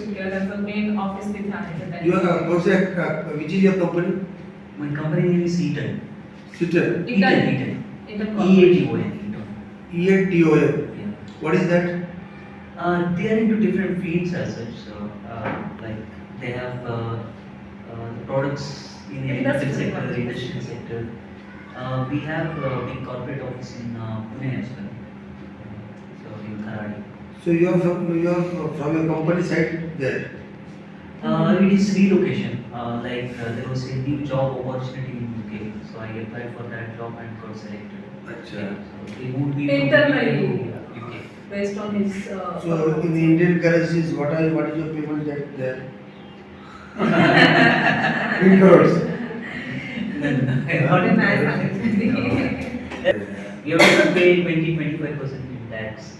shipyard and the main office with Hannington. You have what's that? Uh, which is your company? My company name is Eaton. Eaton. Eaton. Eaton. E-A-T-O-N. E-A-T-O-N. Yeah. What is that? Uh, they are into different fields as such. So, uh, like they have uh, uh, products in the industrial sector, the industrial sector. Uh, we have a big corporate office in uh, Pune as well. So in Karadi. So you are from, you are from your company side there. Uh, it is relocation. Uh, like uh, there was a new job opportunity in UK, so I applied for that job and got selected. Acha. Yeah, so they moved me from Internally. UK to UK. based on his uh, So in the Indian currencies, what are, what is your payment that there? In crores. No, no, no. Very nice, honestly. You have to pay 20 25 percent in tax.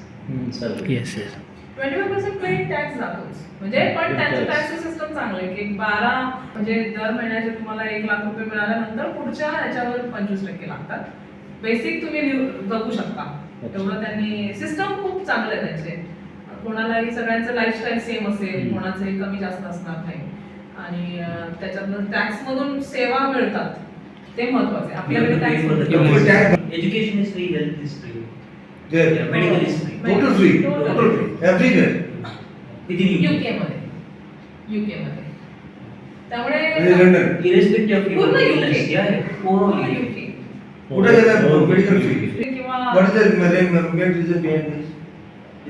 Yes yes twenty five percent paid tax जातोच म्हणजे पण त्यांचं tax system चांगलं आहे की बारा म्हणजे दर महिन्याचे तुम्हाला एक लाख रुपये मिळाल्यानंतर पुढच्या ह्याच्यावर पंचवीस टक्के लागतात. बेसिक तुम्ही जगू शकता. तेवढं त्यांनी सिस्टम खूप चांगलं आहे त्यांचे. कोणालाही सगळ्यांचं लाईफस्टाईल सेम असेल. कोणाचंही कमी जास्त असणार नाही. आणि त्याच्यातनं टॅक्स मधून सेवा मिळतात. ते महत्त्वाचे आपल्याकडे tax. Education is free, health is free. There. Yeah, medical is free. Total free. Total. Total free. Everywhere. Within UK. UK मध्ये युके मध्ये त्यामुळे म्हणजे लंडन. Irrespective of your पूर्ण illness. UK. Yeah, yeah. Overall UK. UK कुठे गेला medical fee किंवा What is the main, main reason behind this?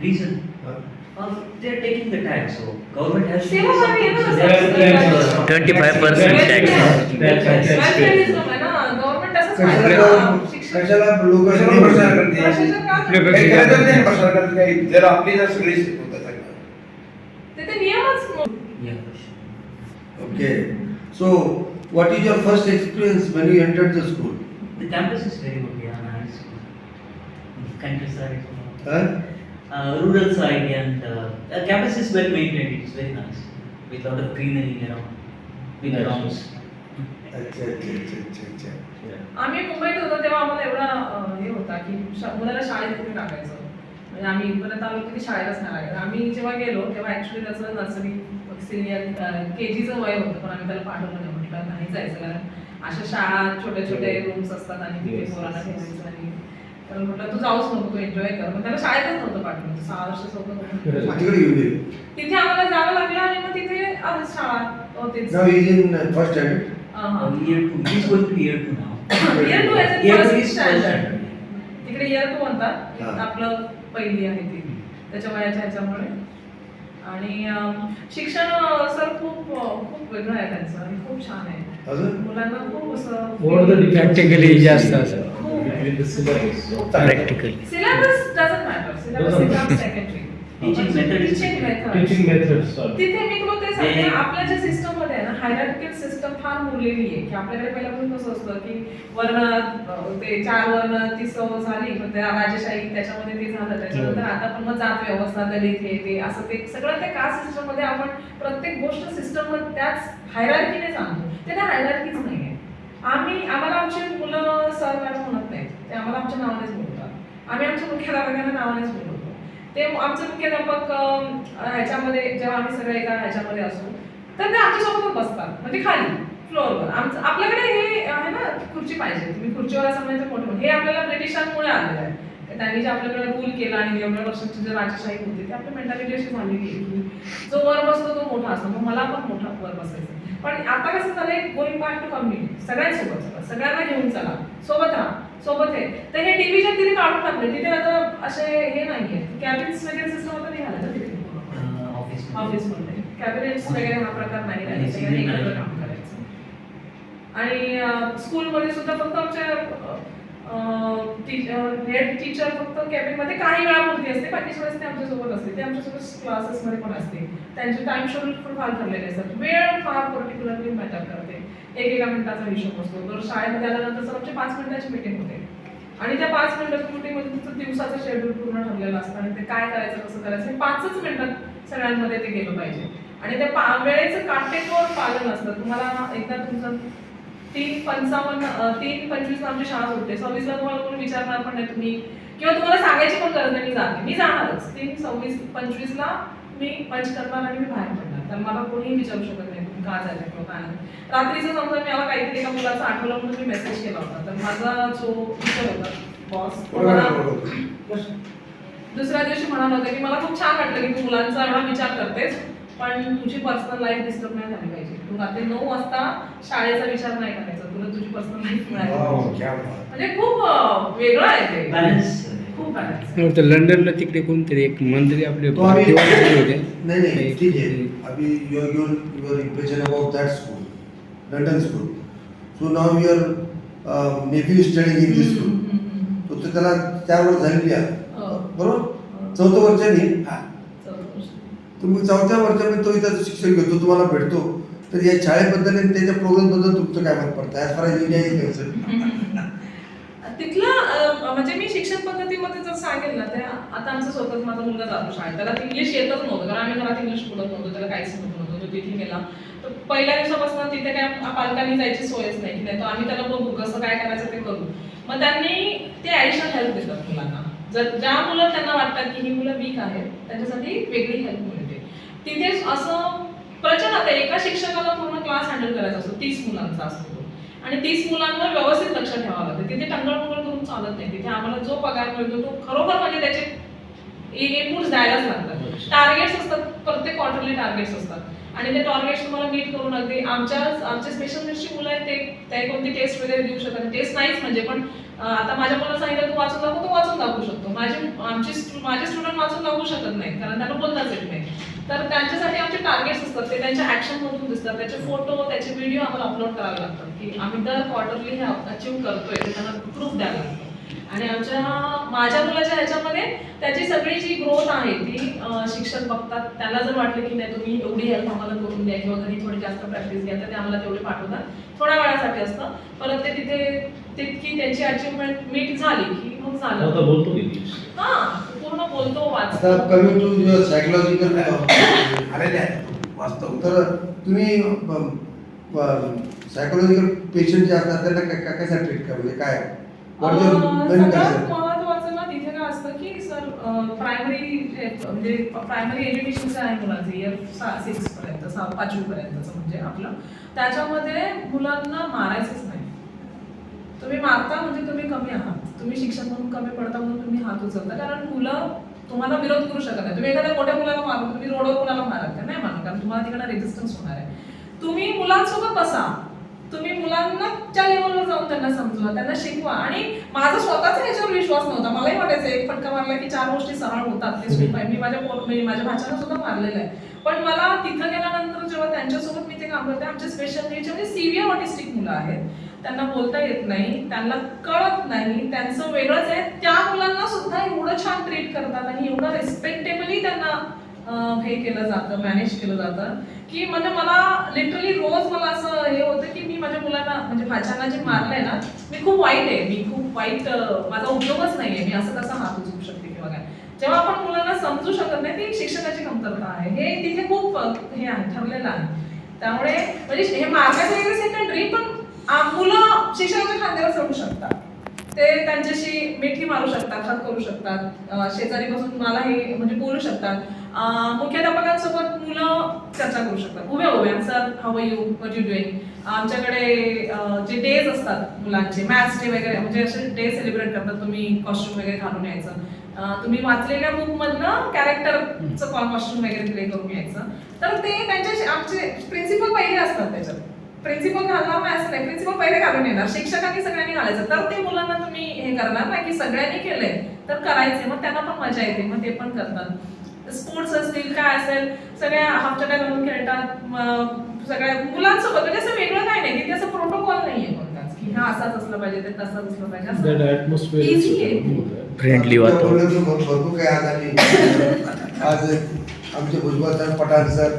Reason? Huh? Uh, they are taking the tax, so government has to. सेवा do भावी आहे something. ना So तसं. they are doing, uh, 25% tax. वेलफेअरिझम आहे ना गव्हर्नमेंट तसंच कशाला कशाला लोक प्रचार करते? जर आपली जर सगळी what is your first experience when you entered the school? The campus is very good, yeah, nice. Countryside. Huh? Uh, rural side and uh, the campus is well maintained, it's very nice. With lot of greenery around, with Nice. grounds. अच्छा अच्छा अच्छा अच्छा अच्छा. आम्ही मुंबईत होतो तेव्हा आम्हाला एवढा हे होता की शा- मुलाला शाळेत कुठे टाकायचं? म्हणजे आम्ही इथपर्यंत आलो की ते शाळेलाच नाही लागायचं आम्ही जेव्हा गेलो तेव्हा ऍक्च्युली त्याचं नर्सरी सिनियर के जीचं वय होतं पण आम्ही त्याला पाठवलं नाही. म्हटलं नाही जायचं कारण अशा शाळा छोटे छोटे रूम्स असतात आणि तिथे Yes. पोरांना ठेवायचं आणि तर म्हटलं तू जाऊच नको तू एन्जॉय कर. मग त्याला शाळेतच नव्हतं पाठवलं. तो सहा वर्ष तिकडे दे तिथे आम्हाला जावं लागलं आणि मग तिथे शाळा होतीच. In uh, हा. Uh, year two, he's going to year two now. Year two as a Year two first is first standard. standard. तिकडे इयर टू म्हणतात हा. आपलं पहिली आहे ती. त्याच्या वयाच्या ह्याच्यामुळे. आणि अं, शिक्षण सर खूप अं, खूप वेगळं आहे त्यांचं आणि खूप छान आहे. अजून? मुलांना खूप असं More the practically जास्त असं. खूप. Practically syllabus doesn't matter syllabus Doesn't is secondary Teaching method is teaching method teaching methods तिथे मी तुला ते सांगते आपल्या ज्या सिस्टममध्ये हायरार्किकल सिस्टम फार मुरलेली आहे. की आपल्याकडे पहिल्यापासून कसं असतं की वर्ण ते चार वर्ण ती सव झाली पण त्या राजेशाही त्याच्यामध्ये ते झालं त्याच्यानंतर आता पण मग जात व्यवस्था दलित हे ते असं ते सगळं ते कास्ट सिस्टममध्ये आपण प्रत्येक गोष्ट सिस्टम त्याच हायरार्कीने सांगतो ते त्या हायरार्कीच नाहीये. आम्ही आम्हाला आमची मुलं सर मॅडम म्हणत नाहीत. ते आम्हाला आमच्या नावानेच बोलतात. आम्ही आमच्या मुख्याध्यापकांना नावानेच बोलवतो. ते आमचे मुख्याध्यापक ह्याच्यामध्ये जेव्हा आम्ही सगळे एका ह्याच्यामध्ये असू तर ते आमच्यासोबतच बसतात. म्हणजे खाली फ्लोअरवर. आमचं आपल्याकडे हे आहे ना खुर्ची पाहिजे. तुम्ही खुर्चीवर असं म्हणजे फोटो मोठं हे आपल्याला ब्रिटिशांमुळे आलेलं आहे. त्यांनी जे आपल्याकडे रूल केला आणि एवढ्या वर्षाची जे राजशाही होती ते आपली मेंटॅलिटी अशी झालेली आहे की जो वर बसतो तो मोठा असतो. मग मला पण मोठा वर बसायचं पण आता कसं झालंय गोईंग बॅक टू कम्युनिटी सगळ्यांसोबत चला. सगळ्यांना घेऊन चला. सोबत राहा. सोबत आहे तर हे डिव्हिजन तिथे काढून टाकले तिथे आता असे हे नाहीये. कॅबिन्स वगैरे सिस्टम आता निघाला ना तिथे Uh, office. ऑफिसमध्ये. कॅबिनेट्स वगैरे हा प्रकार नाही राहिले. काम करायचं. आणि स्कूलमध्ये सुद्धा फक्त आमच्या हेड टीचर फक्त कॅबिनमध्ये काही वेळापुरती असते बाकीच्या वेळेस ते आमच्यासोबत असते. ते आमच्यासोबत क्लासेसमध्ये पण असते. त्यांचे टाइम शेड्यूल पण फार ठरलेले असतात. वेळ फार पर्टिक्युलरली मॅटर करते. एक एका मिनिटाचा हिशोब असतो. तर शाळेमध्ये आल्यानंतर सर आमची पाच मिनिटाची मीटिंग होते. आणि त्या पाच मिनिटाच्या मीटिंगमध्ये तुमचं दिवसाचं शेड्यूल पूर्ण ठरलेलं असतं आणि ते काय करायचं कसं करायचं हे पाचच मिनिटात सगळ्यांमध्ये ते गेलं पाहिजे. आणि त्या पा वेळेचं काटेकोर पालन असतं. तुम्हाला एकदा तुमचं तीन पंचावन्न तीन पंचवीसला आमची शाळा सुटते सव्वीसला तुम्हाला कोणी विचारणार पण नाही तुम्ही. किंवा तुम्हाला सांगायची पण गरज नाही मी जाते. मी जाणारच. तीन सव्वीस पंचवीसला मी पंच करणार आणि मी बाहेर पडणार. तर मला कोणीही विचारू शकत नाही तुम्ही का झाले किंवा काय नाही. रात्रीचं समजा मी मला काहीतरी एका मुलाचं आठवलं म्हणून मी मेसेज केला होता. तर माझा जो टीचर होता बॉस. दुसऱ्या दिवशी म्हणाला होता की मला खूप छान वाटलं की तू मुलांचा एवढा विचार करतेस पण तुझी पर्सनल लाईफ डिस्टर्ब नाही झाली पाहिजे. तू रात्री नऊ वाजता शाळेचा विचार नाही करायचा. तुला तुझी पर्सनल लाईफ मिळाली. म्हणजे खूप वेगळं आहे ते. बॅलन्स खूप वाटतं लंडनला तिकडे कोणतरी एक मंत्री आपले होते. नहीं नहीं ठीक है अभी your your your impression about that school London school so your in this school. तो तर त्याला चार वर्ष झालेली आहे. बरोबर? चौथं वर्षाने हा. चौथं. तुम्ही चौथ्या वर्षामध्ये तो इथं शिक्षण घेतो तुम्हाला भेटतो. तर या शाळेबद्दल आणि त्याच्या प्रोग्रामबद्दल तुमचं काय मत पडतं? ॲज फार इज तिथलं म्हणजे मी शिक्षण पद्धतीमध्ये जर सांगेल ना त्या आता आमचं स्वतःच माझा मुलगा जातो शाळेत. त्याला इंग्लिश येतच नव्हतं. कारण आम्ही घरात इंग्लिश बोलत नव्हतो. त्याला काहीच समजत नव्हतं. तो तिथे गेला. तर पहिल्या दिवसापासून तिथे काय पालकांनी जायची सोयच नाही. की नाही तो आम्ही त्याला बघू कसं काय करायचं ते करू. मग त्यांनी ते ॲडिशनल हेल्प देतात मुलांना. जर ज्या मुलं त्यांना वाटतात की ही मुलं वीक आहेत त्यांच्यासाठी वेगळी हेल्प मिळते. तिथे असं प्रचंड आता एका शिक्षकाला पूर्ण क्लास हँडल करायचा असतो तीस मुलांचा असतो. आणि तीस मुलांवर व्यवस्थित लक्ष ठेवावं लागतं. तिथे टंगळमंगळ करून चालत नाही. तिथे आम्हाला जो पगार मिळतो तो खरोखर म्हणजे त्याचे इनपुट्स द्यायलाच लागतात. टार्गेट्स असतात प्रत्येक क्वार्टरली टार्गेट्स असतात. आणि ते टार्गेट्स तुम्हाला मीट करून अगदी आमच्या आमचे स्पेशल नीड्सची मुलं आहेत ते ते कोणती टेस्ट वगैरे देऊ शकत टेस्ट नाहीच म्हणजे पण आता माझ्या मुलाला सांगितलं तू वाचून दाखव तो वाचून दाखवू शकतो. माझे आमचे माझे स्टुडंट वाचून दाखवू शकत नाही कारण त्यांना बोलताच येत नाही तर त्यांच्यासाठी आमचे टार्गेट्स असतात ते त्यांच्या ऍक्शन मधून दिसतात. त्याचे फोटो त्याचे व्हिडिओ आम्हाला अपलोड करावे लागतात की आम्ही दर क्वार्टरली हे अचीव करतोय ते त्यांना प्रूफ द्यायला लागतं. आणि आमच्या माझ्या मुलाच्या ह्याच्यामध्ये त्याची सगळी जी ग्रोथ आहे ती शिक्षक बघतात. त्याला जर वाटलं की नाही तुम्ही एवढी हेल्प आम्हाला करून द्या किंवा घरी थोडी जास्त प्रॅक्टिस घ्या तर ते आम्हाला तेवढे पाठवतात. थोड्या वेळासाठी असतं. परत ते तिथे तितकी त्यांची अचिव्हमेंट मीट झाली की मग झालं बोलतो हा पूर्ण बोलतो वाचतो. कमिंग टू युअर सायकोलॉजिकल आलेले आहे वास्तव तर तुम्ही सायकोलॉजिकल पेशंट जे असतात त्यांना काय काय कसं ट्रीट करा? म्हणजे काय? सगळ्यात? महत्वाचं ना तिथे काय असतं की सर प्रायमरी म्हणजे प्रायमरी एज्युकेशनचं आहे मुलांचं इयर सिक्स पर्यंत सहा पाचवी पर्यंतचं म्हणजे आपलं. त्याच्यामध्ये मुलांना मारायचंच नाही. तुम्ही मारता म्हणजे तुम्ही कमी आहात. तुम्ही शिक्षक म्हणून कमी पडता म्हणून तुम्ही हात उचलता. कारण मुलं तुम्हाला विरोध करू शकत नाही. तुम्ही एखाद्या मोठ्या मुलाला मारून तुम्ही रोडवर माराल का नाही मारत कारण तुम्हाला तिकडे रेजिस्टन्स होणार आहे. तुम्ही मुलांसोबत बसा. तुम्ही मुलांना त्या लेवलवर जाऊन त्यांना समजवा त्यांना शिकवा. आणि माझा स्वतःचा ह्याच्यावर विश्वास नव्हता. मलाही वाटायचं एक फटका मारला की चार गोष्टी सरळ होतात. ते सोपं आहे. मी माझ्या मी माझ्या भाच्याला सुद्धा मारलेलं आहे. पण मला तिथं गेल्यानंतर जेव्हा त्यांच्यासोबत मी ते काम करते आमचे स्पेशल नीडचे म्हणजे सिव्हिअर ऑटिस्टिक मुलं आहेत. त्यांना बोलता येत नाही त्यांना कळत नाही. त्यांचं वेगळंच आहे. त्या मुलांना सुद्धा एवढं छान ट्रीट करतात आणि एवढं रिस्पेक्टेबली त्यांना हे केलं जातं मॅनेज केलं जातं. की म्हणजे मला लिटरली रोज मला असं हे होतं की मी माझ्या मुलांना म्हणजे भाज्यांना जे मारलंय ना मी खूप वाईट आहे. मी खूप वाईट माझा उपयोगच नाहीये. मी असं कसं हात उचलू शकते किंवा काय जेव्हा आपण मुलांना समजू शकत नाही ती शिक्षणाची कमतरता आहे. हे तिथे खूप हे आहे ठरलेलं आहे. त्यामुळे म्हणजे हे मार्गाचे वगैरे सेकंडरी पण मुलं शिक्षणाच्या खांद्यावर चढू शकतात. ते त्यांच्याशी मिठी मारू शकतात हात करू शकतात. शेजारी बसून मला हे म्हणजे बोलू शकतात. मुख्याध्यापकांसोबत मुलं चर्चा करू शकतात. उभ्या उभ्या. Sir have you what you doing आमच्याकडे जे डेज असतात मुलांचे मॅथ्स डे वगैरे म्हणजे असे डे सेलिब्रेट करतात. तुम्ही कॉस्ट्युम वगैरे घालून यायचं. तुम्ही वाचलेल्या बुक मधनं कॅरेक्टरचं कॉस्ट्युम वगैरे प्ले करून यायचं. तर ते त्यांचे आमचे प्रिन्सिपल पहिले असतात त्याच्यात. प्रिन्सिपल घालणार नाही असं नाही. प्रिन्सिपल पहिले घालून येणार. शिक्षकांनी सगळ्यांनी घालायचं. तर ते मुलांना तुम्ही हे करणार नाही की सगळ्यांनी केलंय. तर करायचे मग त्यांना पण मजा येते. मग ते पण करतात. स्पोर्ट्स असतील काय असेल सगळ्या हाफचट्या घालून खेळतात सगळ्या मुलांसोबत म्हणजे असं वेगळं काय नाही तिथे असं प्रोटोकॉल नाहीये कोणताच की हा असाच असलं पाहिजे ते तसंच असलं पाहिजे असं आहे. फ्रेंडली वातावरण. भरपूर काही आज आम्ही आज आमचे भुजबळ सर पठाण सर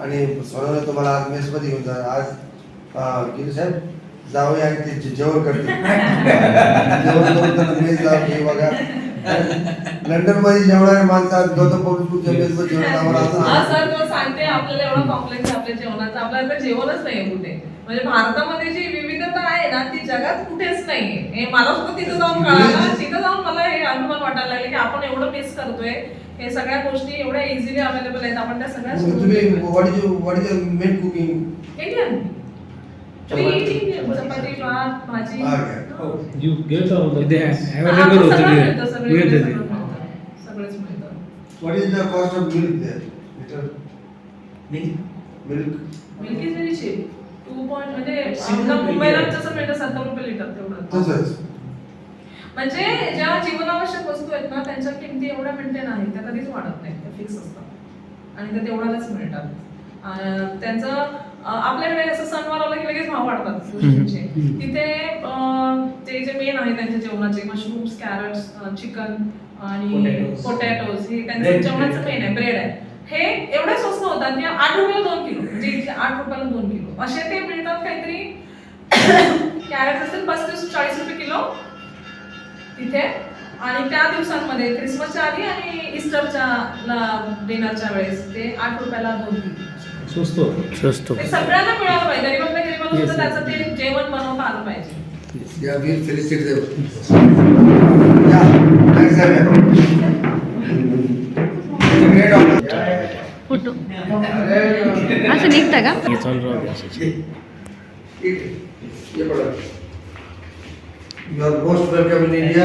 आणि सोनवणे तुम्हाला आज मेसमध्ये घेऊन जा. आज गिरी साहेब? जावं आणि ते जे- जेवण करते जेवण करून मेस बघा. लंडनमध्ये जेवणारे माणसं गौतम पब्लिक जेवण आम्हाला हा असं सर तो सांगते आपल्याला एवढं कॉम्प्लेक्स आहे आपल्या जेवणाचं. आपल्याला जेवणच नाहीये कुठे. म्हणजे भारतामध्ये जी विविधता आहे ना ती जगात कुठेच नाहीये हे मला सुद्धा तिथं जाऊन कळालं. तिथं जाऊन मला हे अभिमान वाटायला लागले की आपण एवढं मिस करतोय. हे सगळ्या गोष्टी एवढ्या इझिली अवेलेबल आहेत. आपण त्या सगळ्या तुम्ही what is what is main cooking Indian chapati. भात भाजी. हा. काय यू गेट ते हा, अवेलेबल सगळं होतं मिळतं, ते सगळं मिळतं मिळतं, ते सगळं सगळंच मिळतं. What is the cost of milk there litre Milk? Milk milk is very cheap two point म्हणजे Single आपलं milk मुंबईला आहे. जसं मिळतं सत्तर रुपये लिटर तेवढं. तसंच. म्हणजे ज्या जीवनावश्यक वस्तू आहेत ना त्यांच्या किमती एवढ्या मेंटेन आहेत त्या कधीच वाढत नाही. त्या फिक्स असतात. आणि त्या तेवढ्यालाच मिळतात. त्यांचं आपल्याकडे असं सणवार आला की लगेच भाव वाढतात. गोष्टींचे. तिथे ते जे मेन आहे त्यांच्या जेवणाचे मशरूम्स कॅरट्स चिकन आणि. पोटॅटोज हे त्यांचं जेवणाचं. मेन आहे ब्रेड आहे. हे एवढे स्वस्त होतात की आठ रुपयाला दोन किलो म्हणजे इथे आठ रुपयाला दोन किलो. असे ते मिळतात काहीतरी कॅरेट असतील पस्तीस चाळीस रुपये किलो तिथे. आणि त्या दिवसांमध्ये क्रिसमसच्या आधी आणि इस्टरच्या डिनरच्या वेळेस ते आठ रुपयाला दोन किलो. स्वस्त होतं. स्वस्त ते सगळ्यांना मिळालं पाहिजे गरीबातल्या गरीबाला सुद्धा. त्याचं ते जेवण आलं पाहिजे. फोटो असं निघतं का हे चालू राहू. You are most welcome in India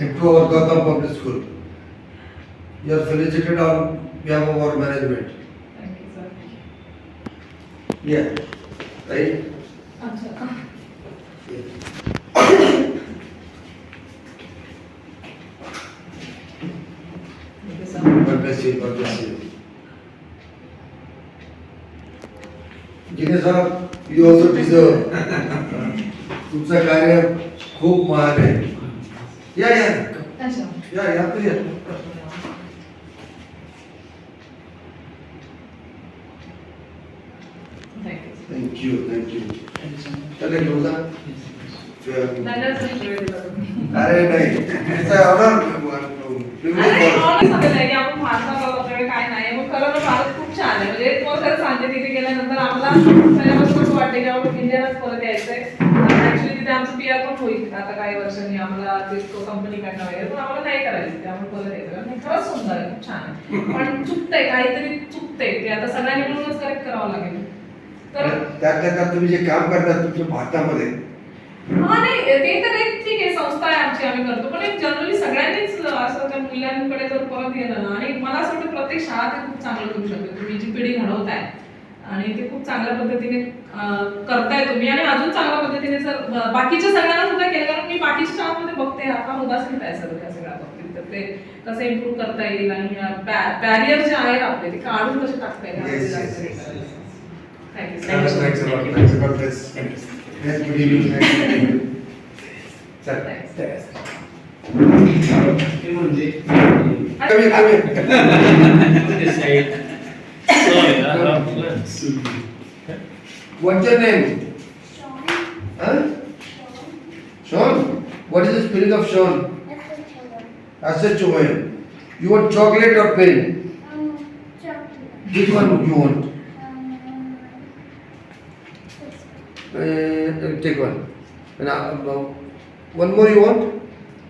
and to our Gautam Public School. You are felicitated on behalf of our management. Thank you sir Yeah, right? अच्छा Thank you, sir. God bless you, God bless you. जिने साहब you also deserve तुमचं कार्य खूप महान आहे या या अच्छा या या अरे नाही. आपण आहोत, आपल्याकडे काय नाही. मग खरं तर भारत खूप छान आहे. म्हणजे तुम्हाला खरं सांगते तिथे गेल्यानंतर आम्हाला असं वाटतं की आपण इंडियालाच परत यायचंय. ऍक्च्युली तिथे आमचं पीआर पण होईल. आता काही वर्षांनी आम्हाला ते कंपनीकडनं वगैरे पण आम्हाला नाही करायचं. ते आपण परत यायचं खरंच सुंदर आहे. खूप छान आहे. पण चुकतंय. काहीतरी चुकतंय. ते आता सगळ्यांनी मिळूनच करेक्ट करावं लागेल. तर त्यातल्या त्यात तुम्ही जे काम करतात तुमच्या भारतामध्ये ते तर एक ठीक आहे संस्था आहे आमची आम्ही करतो. पण एक जनरली सगळ्यांनीच असं त्या मुलांकडे जर परत गेलं ना आणि मला असं वाटतं प्रत्येक शाळा ते खूप चांगलं करू शकते. तुम्ही जी पिढी घडवताय आणि ते खूप चांगल्या पद्धतीने करताय तुम्ही. आणि अजून चांगल्या पद्धतीने जर बाकीच्या सगळ्यांना सुद्धा केलं कारण मी बाकीच्या शाळांमध्ये बघते फार उदासीन आहे सगळं त्या सगळ्या बाबतीत. तर ते कसं इम्प्रूव्ह करता येईल आणि बॅरियर जे आहेत आपले ते काढून कसे टाकता येईल? Yes. Thank you Thanks, so sir Come here, come here. What's your name? Sean. Huh? Sean? Sean. What is the spirit of Sean? Acetyl. You want chocolate or pen? Which one would you want? Uh, take one. Now uh, one more you want?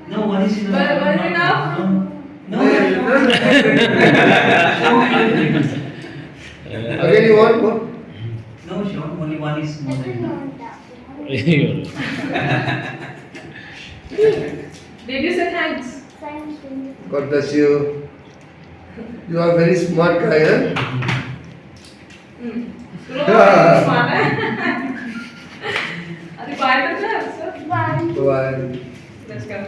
No, one is enough. One- one is enough? No, no, no. Again you want one? No, Sean, only one is more than enough. Did you say thanks? God bless you. You are very smart guy, huh? Hmm. तुला Let's go.